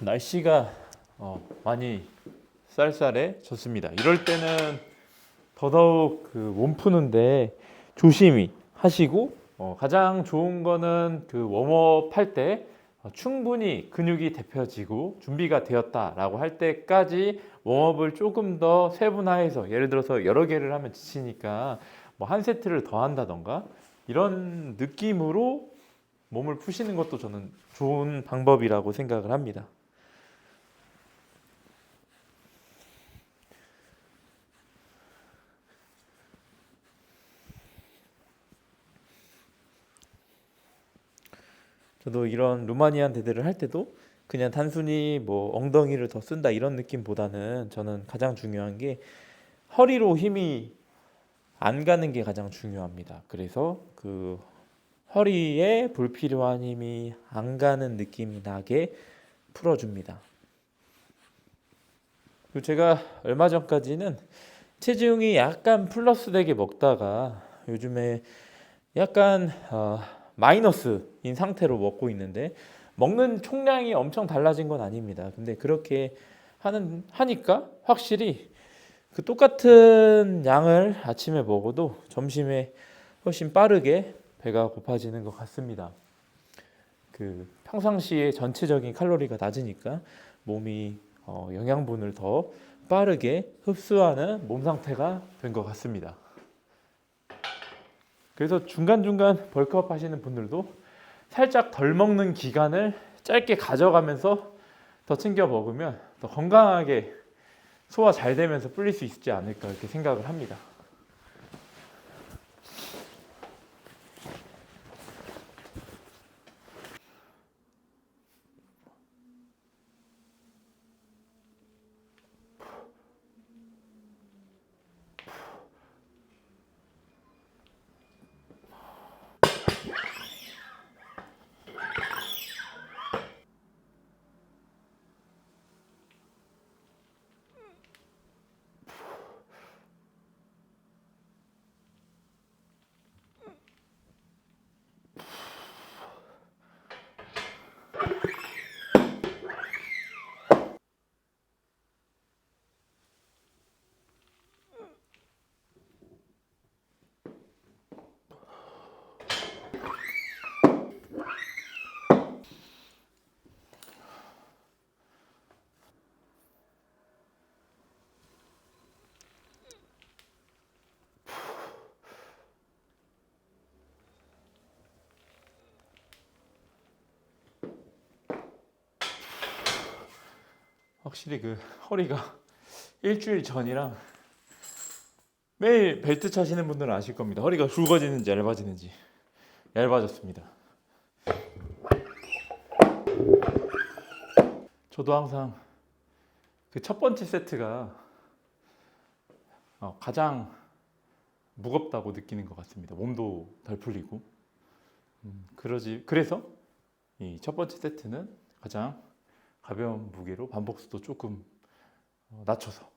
날씨가 어, 많이 쌀쌀해졌습니다. 이럴 때는 더더욱 그 몸 푸는데 조심히 하시고 어, 가장 좋은 거는 그 웜업 할때 어, 충분히 근육이 데펴지고 준비가 되었다라고 할 때까지 웜업을 조금 더 세분화해서 예를 들어서 여러 개를 하면 지치니까 뭐 한 세트를 더 한다던가 이런 느낌으로 몸을 푸시는 것도 저는 좋은 방법이라고 생각을 합니다. 저도 이런 루마니안 대대를 할 때도 그냥 단순히 뭐 엉덩이를 더 쓴다 이런 느낌보다는 저는 가장 중요한 게 허리로 힘이 안 가는 게 가장 중요합니다. 그래서 그 허리에 불필요한 힘이 안 가는 느낌이 나게 풀어줍니다. 그리고 제가 얼마 전까지는 체중이 약간 플러스 되게 먹다가 요즘에 약간 어, 마이너스인 상태로 먹고 있는데 먹는 총량이 엄청 달라진 건 아닙니다. 근데 그렇게 하는 하니까 확실히 그 똑같은 양을 아침에 먹어도 점심에 훨씬 빠르게 배가 고파지는 것 같습니다. 그 평상시에 전체적인 칼로리가 낮으니까 몸이 어, 영양분을 더 빠르게 흡수하는 몸 상태가 된 것 같습니다. 그래서 중간중간 벌크업 하시는 분들도 살짝 덜 먹는 기간을 짧게 가져가면서 더 챙겨 먹으면 더 건강하게 소화 잘 되면서 불릴 수 있지 않을까 이렇게 생각을 합니다. 확실히 그 허리가 일주일 전이랑 매일 벨트 차시는 분들은 아실 겁니다. 허리가 굵어지는지 얇아지는지 얇아졌습니다. 저도 항상 그 첫 번째 세트가 어, 가장 무겁다고 느끼는 것 같습니다. 몸도 덜 풀리고 음, 그러지 그래서 이 첫 번째 세트는 가장 가벼운 무게로 반복수도 조금 어, 낮춰서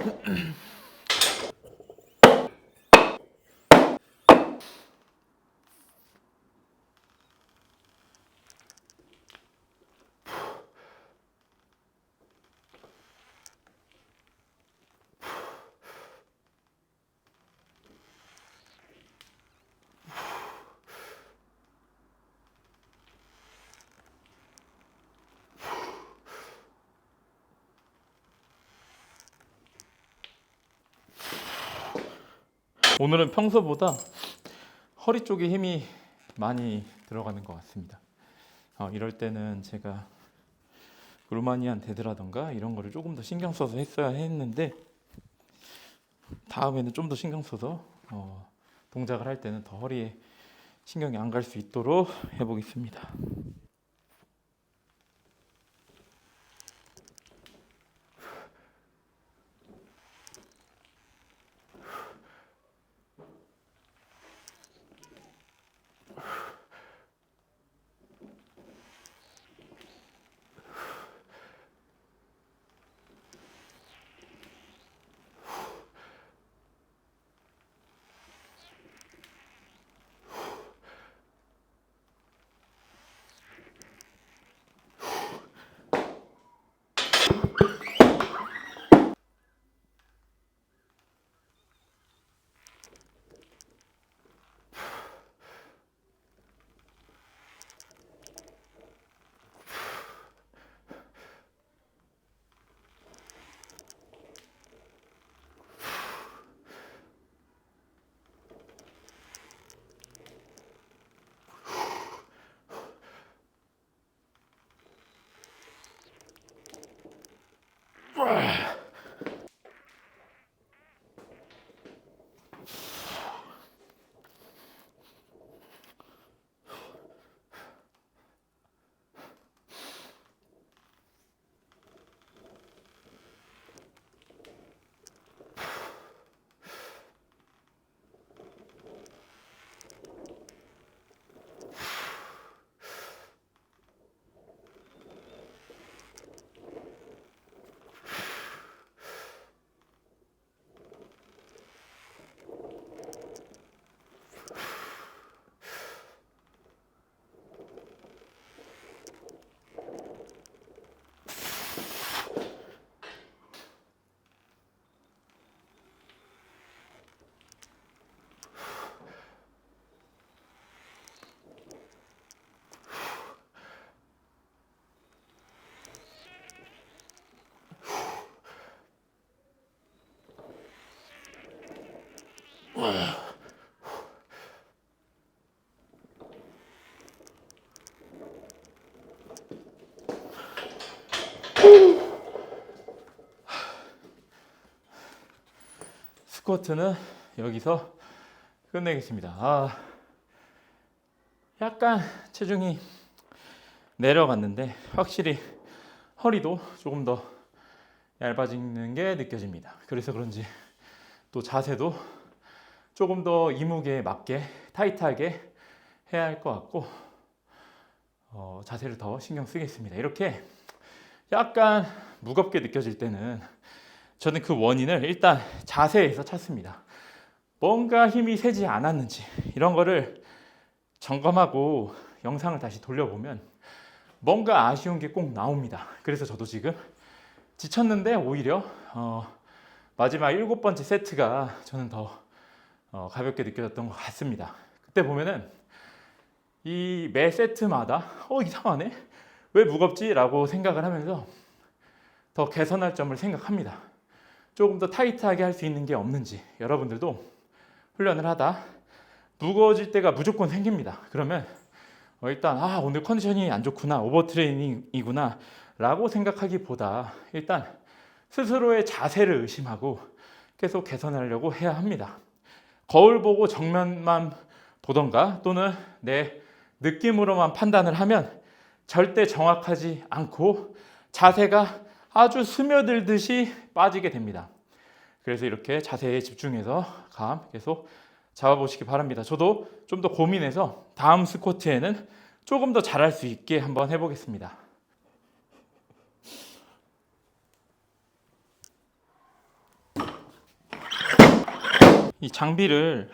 Mm-hmm. 오늘은 평소보다 허리 쪽에 힘이 많이 들어가는 것 같습니다. 어, 이럴 때는 제가 루마니안 데드라던가 이런 거를 조금 더 신경 써서 했어야 했는데 다음에는 좀 더 신경 써서 어, 동작을 할 때는 더 허리에 신경이 안 갈 수 있도록 해보겠습니다. Bruh. 스쿼트는 여기서 끝내겠습니다. 아, 약간 체중이 내려갔는데 확실히 허리도 조금 더 얇아지는 게 느껴집니다. 그래서 그런지 또 자세도 조금 더 이무게에 맞게 타이트하게 해야 할 것 같고 어, 자세를 더 신경 쓰겠습니다. 이렇게 약간 무겁게 느껴질 때는 저는 그 원인을 일단 자세에서 찾습니다. 뭔가 힘이 세지 않았는지 이런 거를 점검하고 영상을 다시 돌려보면 뭔가 아쉬운 게 꼭 나옵니다. 그래서 저도 지금 지쳤는데 오히려 어, 마지막 일곱 번째 세트가 저는 더 어, 가볍게 느껴졌던 것 같습니다. 그때 보면은 이 매 세트마다 어 이상하네 왜 무겁지라고 생각을 하면서 더 개선할 점을 생각합니다. 조금 더 타이트하게 할 수 있는 게 없는지 여러분들도 훈련을 하다 무거워질 때가 무조건 생깁니다. 그러면 어, 일단 아 오늘 컨디션이 안 좋구나 오버트레이닝이구나 라고 생각하기보다 일단 스스로의 자세를 의심하고 계속 개선하려고 해야 합니다. 거울 보고 정면만 보던가 또는 내 느낌으로만 판단을 하면 절대 정확하지 않고 자세가 아주 스며들듯이 빠지게 됩니다. 그래서 이렇게 자세에 집중해서 감 계속 잡아보시기 바랍니다. 저도 좀 더 고민해서 다음 스쿼트에는 조금 더 잘할 수 있게 한번 해보겠습니다. 이 장비를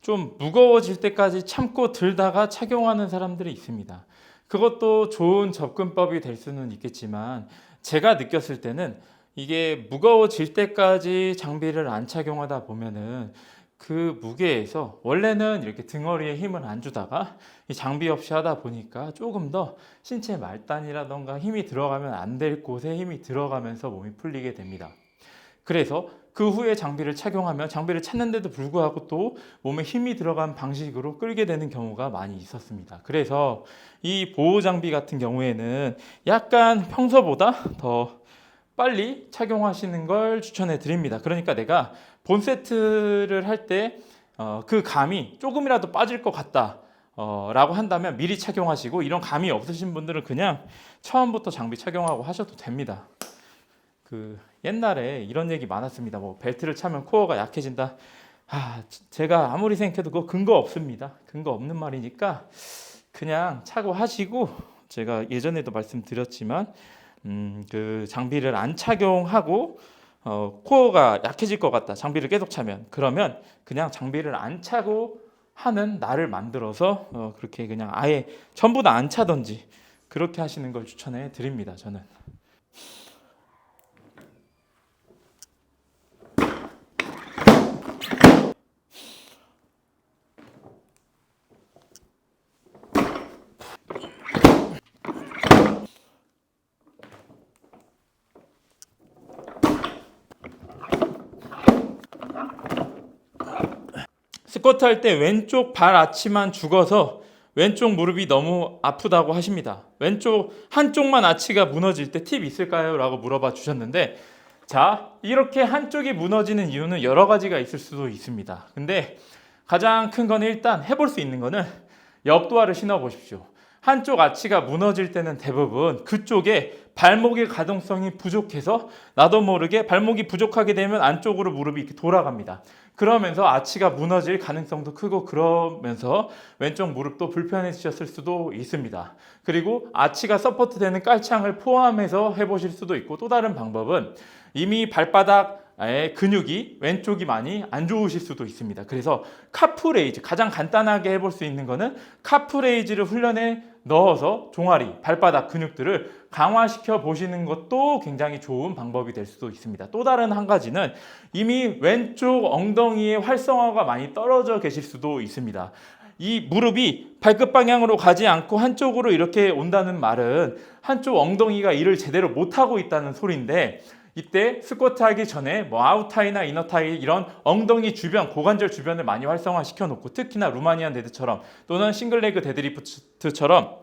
좀 무거워질 때까지 참고 들다가 착용하는 사람들이 있습니다. 그것도 좋은 접근법이 될 수는 있겠지만 제가 느꼈을 때는 이게 무거워질 때까지 장비를 안 착용하다 보면은 그 무게에서 원래는 이렇게 등허리에 힘을 안 주다가 이 장비 없이 하다 보니까 조금 더 신체 말단이라던가 힘이 들어가면 안 될 곳에 힘이 들어가면서 몸이 풀리게 됩니다. 그래서 그 후에 장비를 착용하면 장비를 찾는데도 불구하고 또 몸에 힘이 들어간 방식으로 끌게 되는 경우가 많이 있었습니다. 그래서 이 보호 장비 같은 경우에는 약간 평소보다 더 빨리 착용하시는 걸 추천해 드립니다. 그러니까 내가 본 세트를 할때 어, 그 감이 조금이라도 빠질 것 같다. 어, 라고 한다면 미리 착용하시고 이런 감이 없으신 분들은 그냥 처음부터 장비 착용하고 하셔도 됩니다. 그 옛날에 이런 얘기 많았습니다. 뭐 벨트를 차면 코어가 약해진다. 아, 제가 아무리 생각해도 그거 근거 없습니다. 근거 없는 말이니까 그냥 차고 하시고 제가 예전에도 말씀드렸지만 음, 그 장비를 안 착용하고 어, 코어가 약해질 것 같다. 장비를 계속 차면 그러면 그냥 장비를 안 차고 하는 날을 만들어서 어, 그렇게 그냥 아예 전부 다 안 차던지 그렇게 하시는 걸 추천해 드립니다. 저는. 스쿼트 할 때 왼쪽 발 아치만 죽어서 왼쪽 무릎이 너무 아프다고 하십니다. 왼쪽 한쪽만 아치가 무너질 때 팁 있을까요? 라고 물어봐 주셨는데 자, 이렇게 한쪽이 무너지는 이유는 여러 가지가 있을 수도 있습니다. 근데 가장 큰 거는 일단 해볼 수 있는 거는 역도화를 신어 보십시오. 한쪽 아치가 무너질 때는 대부분 그쪽에 발목의 가동성이 부족해서 나도 모르게 발목이 부족하게 되면 안쪽으로 무릎이 이렇게 돌아갑니다. 그러면서 아치가 무너질 가능성도 크고 그러면서 왼쪽 무릎도 불편해지셨을 수도 있습니다. 그리고 아치가 서포트 되는 깔창을 포함해서 해보실 수도 있고 또 다른 방법은 이미 발바닥 의 근육이 왼쪽이 많이 안 좋으실 수도 있습니다. 그래서 카프레이즈 가장 간단하게 해볼 수 있는 거는 카프레이즈를 훈련에 넣어서 종아리, 발바닥 근육들을 강화시켜 보시는 것도 굉장히 좋은 방법이 될 수도 있습니다. 또 다른 한 가지는 이미 왼쪽 엉덩이의 활성화가 많이 떨어져 계실 수도 있습니다. 이 무릎이 발끝 방향으로 가지 않고 한쪽으로 이렇게 온다는 말은 한쪽 엉덩이가 일을 제대로 못하고 있다는 소리인데 이때 스쿼트 하기 전에 뭐 아웃타이나 이너타이 이런 엉덩이 주변, 고관절 주변을 많이 활성화시켜 놓고 특히나 루마니안 데드처럼 또는 싱글레그 데드리프트처럼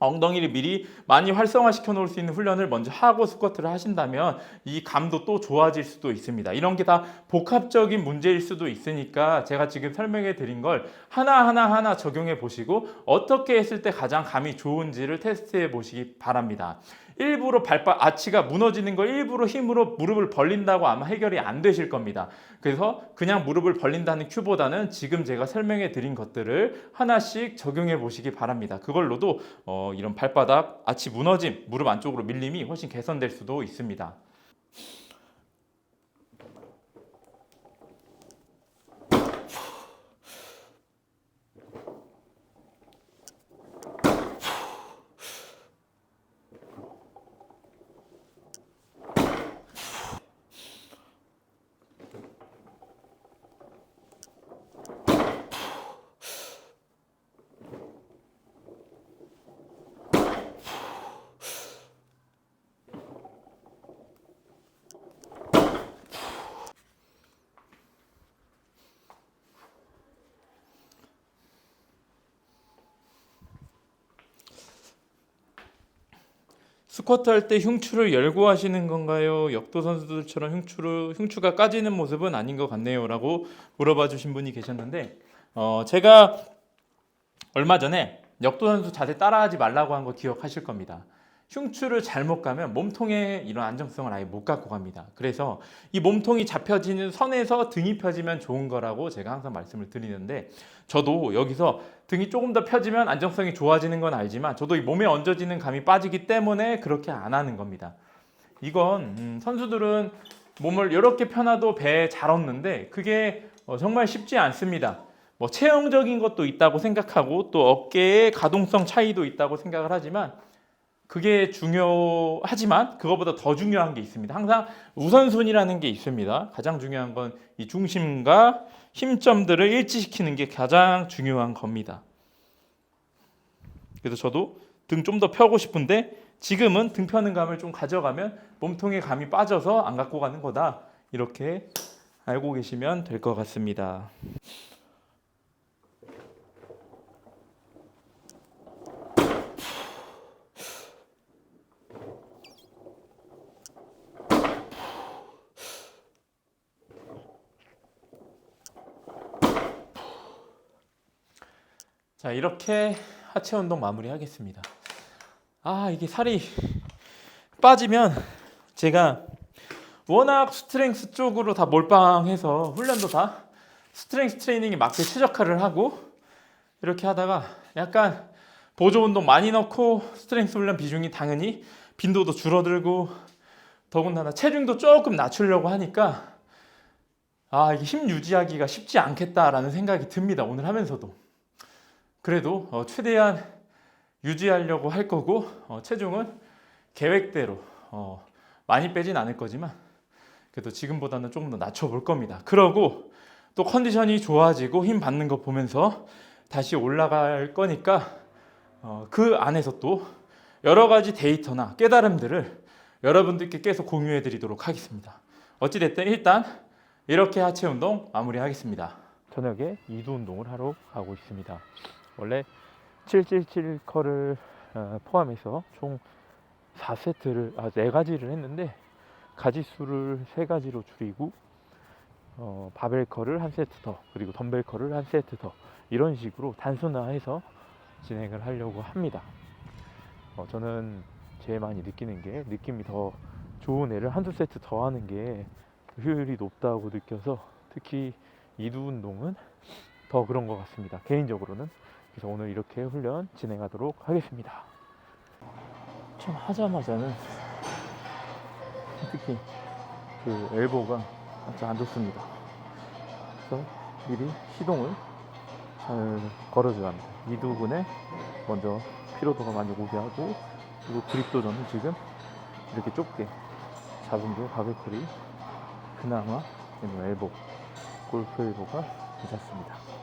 엉덩이를 미리 많이 활성화시켜 놓을 수 있는 훈련을 먼저 하고 스쿼트를 하신다면 이 감도 또 좋아질 수도 있습니다. 이런 게 다 복합적인 문제일 수도 있으니까 제가 지금 설명해 드린 걸 하나하나 하나 적용해 보시고 어떻게 했을 때 가장 감이 좋은지를 테스트해 보시기 바랍니다. 일부러 발바 아치가 무너지는 걸 일부러 힘으로 무릎을 벌린다고 아마 해결이 안 되실 겁니다. 그래서 그냥 무릎을 벌린다는 큐보다는 지금 제가 설명해 드린 것들을 하나씩 적용해 보시기 바랍니다. 그걸로도 어, 이런 발바닥 아치 무너짐, 무릎 안쪽으로 밀림이 훨씬 개선될 수도 있습니다. 스쿼트 할 때 흉추를 열고 하시는 건가요? 역도 선수들처럼 흉추를 흉추가 까지는 모습은 아닌 것 같네요라고 물어봐 주신 분이 계셨는데 어, 제가 얼마 전에 역도 선수 자세 따라하지 말라고 한 거 기억하실 겁니다. 흉추를 잘못 가면 몸통에 이런 안정성을 아예 못 갖고 갑니다. 그래서 이 몸통이 잡혀지는 선에서 등이 펴지면 좋은 거라고 제가 항상 말씀을 드리는데 저도 여기서 등이 조금 더 펴지면 안정성이 좋아지는 건 알지만 저도 이 몸에 얹어지는 감이 빠지기 때문에 그렇게 안 하는 겁니다. 이건 음, 선수들은 몸을 이렇게 펴놔도 배에 잘 얹는데 그게 어, 정말 쉽지 않습니다. 뭐 체형적인 것도 있다고 생각하고 또 어깨의 가동성 차이도 있다고 생각을 하지만 그게 중요하지만 그거보다 더 중요한 게 있습니다. 항상 우선순위라는 게 있습니다. 가장 중요한 건 이 중심과 힘점들을 일치시키는 게 가장 중요한 겁니다. 그래서 저도 등 좀 더 펴고 싶은데 지금은 등 펴는 감을 좀 가져가면 몸통의 감이 빠져서 안 갖고 가는 거다. 이렇게 알고 계시면 될 것 같습니다. 자 이렇게 하체 운동 마무리하겠습니다. 아 이게 살이 빠지면 제가 워낙 스트렝스 쪽으로 다 몰빵해서 훈련도 다 스트렝스 트레이닝에 맞게 최적화를 하고 이렇게 하다가 약간 보조 운동 많이 넣고 스트렝스 훈련 비중이 당연히 빈도도 줄어들고 더군다나 체중도 조금 낮추려고 하니까 아 이게 힘 유지하기가 쉽지 않겠다라는 생각이 듭니다 오늘 하면서도 그래도 어, 최대한 유지하려고 할 거고 어, 체중은 계획대로 어, 많이 빼진 않을 거지만 그래도 지금보다는 조금 더 낮춰볼 겁니다. 그러고 또 컨디션이 좋아지고 힘 받는 거 보면서 다시 올라갈 거니까 어, 그 안에서 또 여러 가지 데이터나 깨달음들을 여러분들께 계속 공유해 드리도록 하겠습니다. 어찌됐든 일단 이렇게 하체 운동 마무리하겠습니다. 저녁에 이두 운동을 하러 가고 있습니다. 원래 777 컬을 어, 포함해서 총 4세트를 아 4가지를 했는데 가지 수를 3가지로 줄이고 어, 바벨 컬을 한 세트 더 그리고 덤벨 컬을 한 세트 더 이런 식으로 단순화해서 진행을 하려고 합니다. 어, 저는 제일 많이 느끼는 게 느낌이 더 좋은 애를 한두 세트 더 하는 게 효율이 높다고 느껴서 특히 이두 운동은 더 그런 것 같습니다. 개인적으로는 그래서 오늘 이렇게 훈련 진행하도록 하겠습니다. 참 하자마자는 특히 그 엘보가 아주 안 좋습니다. 그래서 미리 시동을 잘 걸어줘야 합니다. 이 부분에 먼저 피로도가 많이 오게 하고 그리고 그립도 저는 지금 이렇게 좁게 잡은 게 바벨콜이 그나마 엘보 골프 엘보가 괜찮습니다.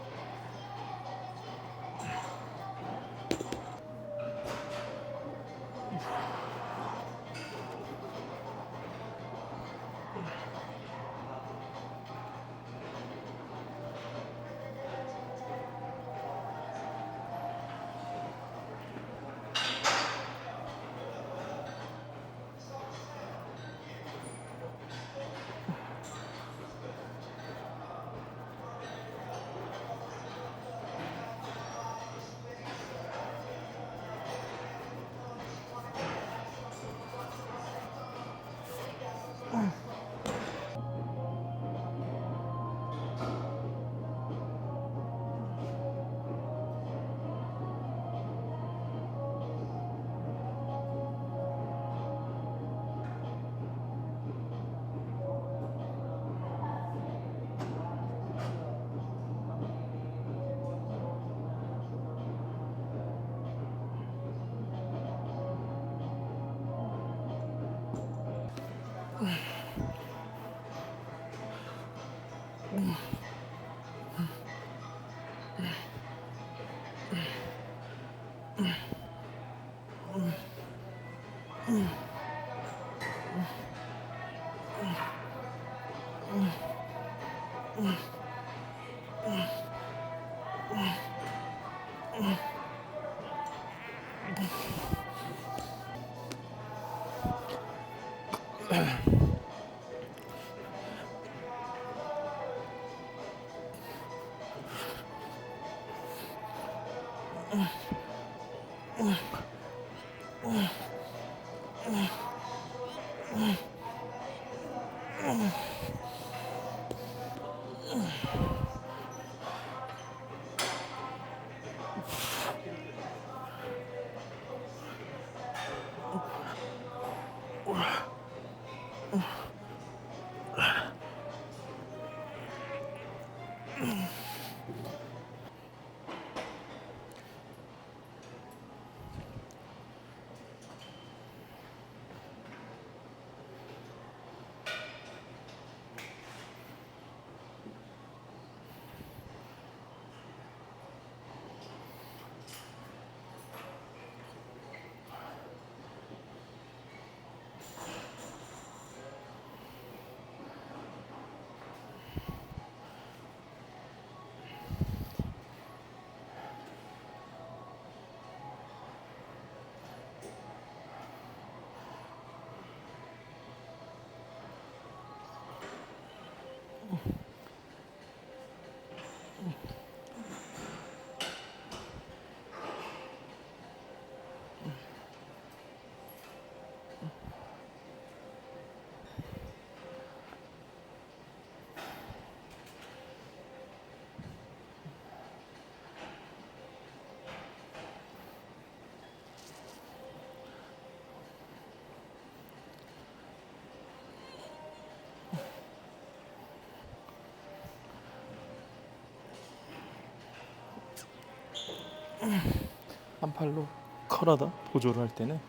한 팔로 컬하다 보조를 할 때는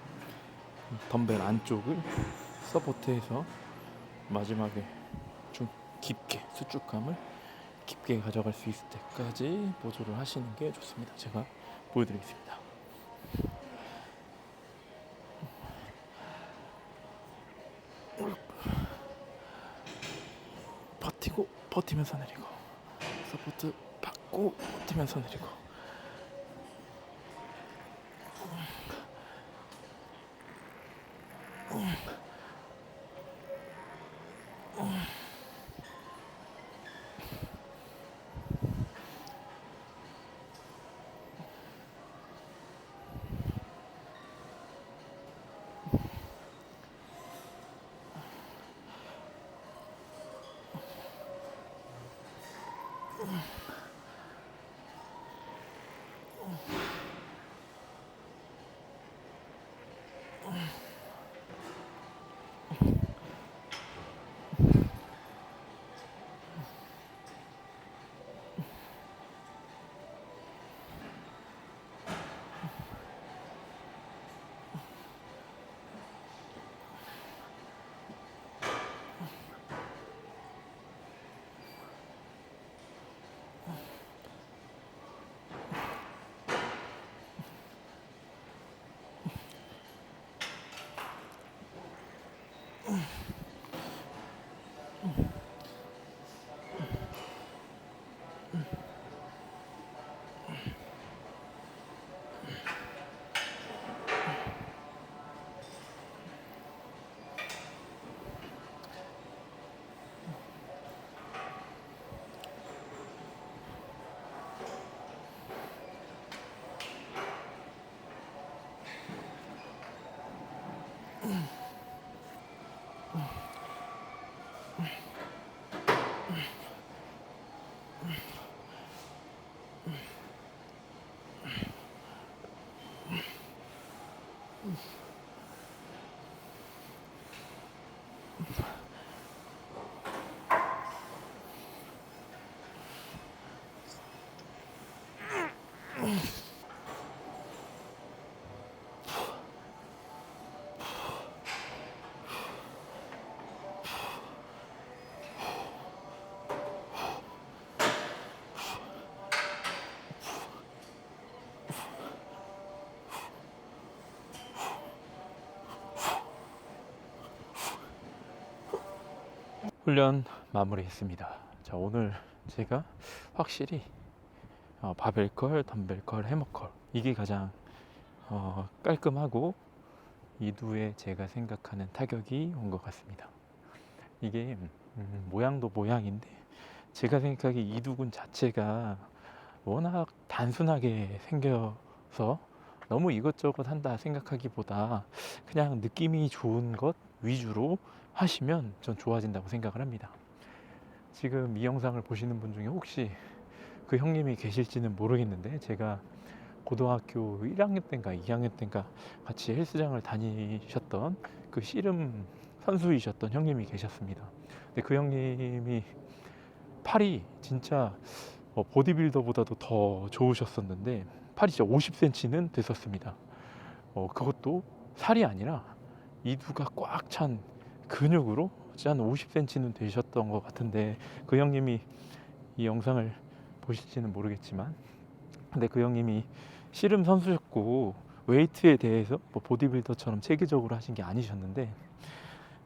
덤벨 안쪽을 서포트해서 마지막에 좀 깊게 수축감을 깊게 가져갈 수 있을 때까지 보조를 하시는 게 좋습니다. 제가 보여드리겠습니다. 버티고 버티면서 내리고 서포트 받고 버티면서 내리고 Oh. 훈련 마무리했습니다. 자 오늘 제가 확실히 어, 바벨컬, 덤벨컬, 해머컬 이게 가장 어, 깔끔하고 이두에 제가 생각하는 타격이 온 것 같습니다. 이게 음, 모양도 모양인데 제가 생각하기 이두근 자체가 워낙 단순하게 생겨서 너무 이것저것 한다 생각하기보다 그냥 느낌이 좋은 것 위주로 하시면 전 좋아진다고 생각을 합니다. 지금 이 영상을 보시는 분 중에 혹시 그 형님이 계실지는 모르겠는데 제가 고등학교 1학년 때인가 2학년 때인가 같이 헬스장을 다니셨던 그 씨름 선수이셨던 형님이 계셨습니다. 근데 그 형님이 팔이 진짜 어, 보디빌더보다도 더 좋으셨었는데 팔이 진짜 50cm는 됐었습니다. 어, 그것도 살이 아니라 이두가 꽉 찬 근육으로 한 50cm는 되셨던 것 같은데 그 형님이 이 영상을 보실지는 모르겠지만 근데 그 형님이 씨름 선수였고 웨이트에 대해서 뭐 보디빌더처럼 체계적으로 하신 게 아니셨는데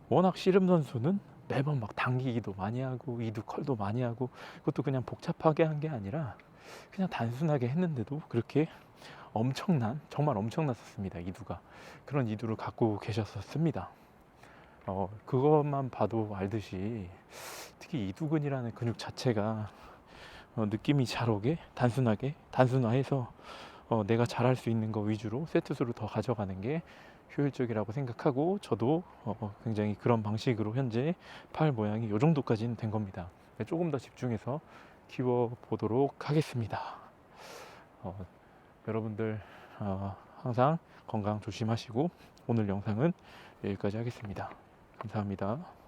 워낙 씨름 선수는 매번 막 당기기도 많이 하고 이두 컬도 많이 하고 그것도 그냥 복잡하게 한 게 아니라 그냥 단순하게 했는데도 그렇게 엄청난 정말 엄청났었습니다 이두가. 그런 이두를 갖고 계셨었습니다 어 그것만 봐도 알듯이 특히 이두근이라는 근육 자체가 어, 느낌이 잘 오게 단순하게 단순화해서 어, 내가 잘할 수 있는 거 위주로 세트 수를 더 가져가는 게 효율적이라고 생각하고 저도 어, 굉장히 그런 방식으로 현재 팔 모양이 이 정도까지는 된 겁니다. 네, 조금 더 집중해서 키워 보도록 하겠습니다. 어, 여러분들 어, 항상 건강 조심하시고 오늘 영상은 여기까지 하겠습니다. 감사합니다.